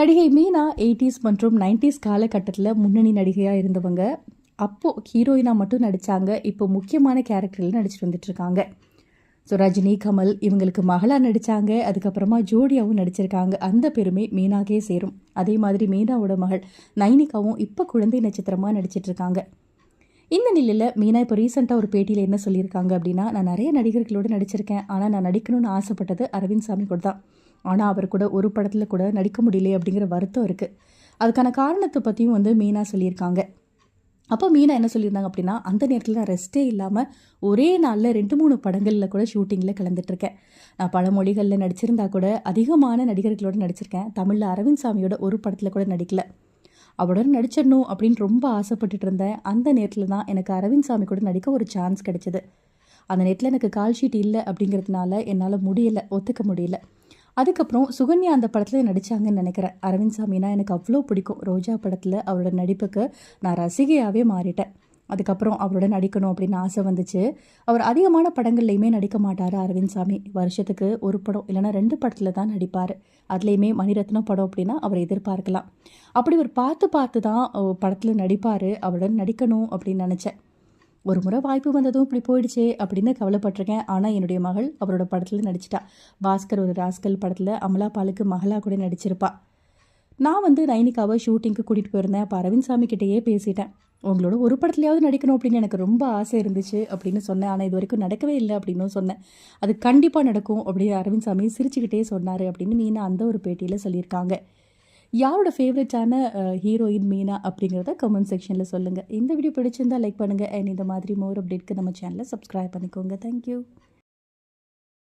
நடிகை மீனா எயிட்டிஸ் மற்றும் நைன்டிஸ் காலகட்டத்தில் முன்னணி நடிகையாக இருந்தவங்க. அப்போது ஹீரோயினாக மட்டும் நடித்தாங்க இப்போ முக்கியமான கேரக்டரில் நடிச்சிட்டு வந்துட்டுருக்காங்க ஸோ ரஜினி கமல் இவங்களுக்கு மகளாக நடித்தாங்க அதுக்கப்புறமா ஜோடியாவும் நடிச்சிருக்காங்க. அந்த பெருமை மீனாக்கே சேரும். அதே மாதிரி மீனாவோட மகள் நைனிகாவும் இப்போ குழந்தை நட்சத்திரமாக நடிச்சிட்டு இருக்காங்க. இந்த நிலையில் மீனா இப்போ ரீசெண்டாக ஒரு பேட்டியில் என்ன சொல்லியிருக்காங்க அப்படின்னா நான் நிறைய நடிகர்களோடு நடிச்சிருக்கேன். ஆனால் நான் நடிக்கணும்னு ஆசைப்பட்டது அரவிந்த் சாமி கூட தான். ஆனால் அவர் கூட ஒரு படத்தில் கூட நடிக்க முடியல அப்படிங்கிற வருத்தம் இருக்குது அதுக்கான காரணத்தை பற்றியும் வந்து மீனா சொல்லியிருக்காங்க. அப்போ மீனா என்ன சொல்லியிருந்தாங்க அப்படின்னா அந்த நேரத்தில் நான் ரெஸ்ட்டே இல்லாமல் ஒரே நாளில் ரெண்டு மூணு படங்களில் கூட ஷூட்டிங்கில் கலந்துட்டுருக்கேன். நான் பல மொழிகளில் நடிச்சிருந்தா கூட அதிகமான நடிகர்களோட நடிச்சிருக்கேன். தமிழில் அரவிந்த் சாமியோட ஒரு படத்தில் கூட நடிக்கலை. அவருடன் நடிச்சிடணும் அப்படின்னு ரொம்ப ஆசைப்பட்டுட்டு இருந்தேன். அந்த நேரத்தில் தான் எனக்கு அரவிந்த் சாமி கூட நடிக்க ஒரு சான்ஸ் கிடைச்சது. அந்த நேரத்தில் எனக்கு கால் ஷீட் இல்லை அப்படிங்கிறதுனால என்னால் முடியலை ஒத்துக்க முடியல. அதுக்கப்புறம் சுகன்யா அந்த படத்தில் நடித்தாங்கன்னு நினைக்கிறேன். அரவிந்த் சாமினா எனக்கு அவ்வளோ பிடிக்கும். ரோஜா படத்தில் அவரோட நடிப்புக்கு நான் ரசிகையாகவே மாறிட்டேன். அதுக்கப்புறம் அவரோட நடிக்கணும் அப்படின்னு ஆசை வந்துச்சு. அவர் அதிகமான படங்கள்லையுமே நடிக்க மாட்டார் அரவிந்த் சாமி. வருஷத்துக்கு ஒரு படம் இல்லைன்னா ரெண்டு படத்தில் தான் நடிப்பார். அதுலேயுமே மணிரத்னம் படம் அப்படின்னா அவரை எதிர்பார்க்கலாம். அப்படி ஒரு பார்த்து பார்த்து தான் படத்தில் நடிப்பார். அவருடன் நடிக்கணும் அப்படின்னு நினச்சேன். ஒரு முறை வாய்ப்பு வந்ததும் இப்படி போயிடுச்சே அப்படின்னு கவலைப்பட்டிருக்கேன். ஆனால் என்னுடைய மகள் அவரோட படத்தில் நடிச்சிட்டா. பாஸ்கர் ஒரு ராஸ்கல் படத்தில் அமலா பாலுக்கு மகளாக கூட நடிச்சிருப்பா. நான் வந்து நைனிக்காவை ஷூட்டிங்க்கு கூட்டிகிட்டு போயிருந்தேன். அப்போ அரவிந்த் சாமி கிட்டேயே பேசிட்டேன். உங்களோட ஒரு படத்துலையாவது நடிக்கணும் அப்படின்னு எனக்கு ரொம்ப ஆசை இருந்துச்சு அப்படின்னு சொன்னேன். ஆனால் இது வரைக்கும் நடக்கவே இல்லை அப்படின்னும் சொன்னேன். அது கண்டிப்பாக நடக்கும் அப்படின்னு அரவிந்த் சாமி சிரிச்சுக்கிட்டே சொன்னார் அப்படின்னு மீனா அந்த ஒரு பேட்டியில் சொல்லியிருக்காங்க. யாரோட ஃபேவரட்டான ஹீரோயின் மீனா அப்படிங்கிறத கமெண்ட் செக்ஷனில் சொல்லுங்கள் இந்த வீடியோ பிடிச்சிருந்தா லைக் பண்ணுங்கள் அண்ட் இந்த மாதிரி மோர் அப்டேட்க்கு நம்ம சேனலை சப்ஸ்கிரைப் பண்ணிக்கோங்க. தேங்க்யூ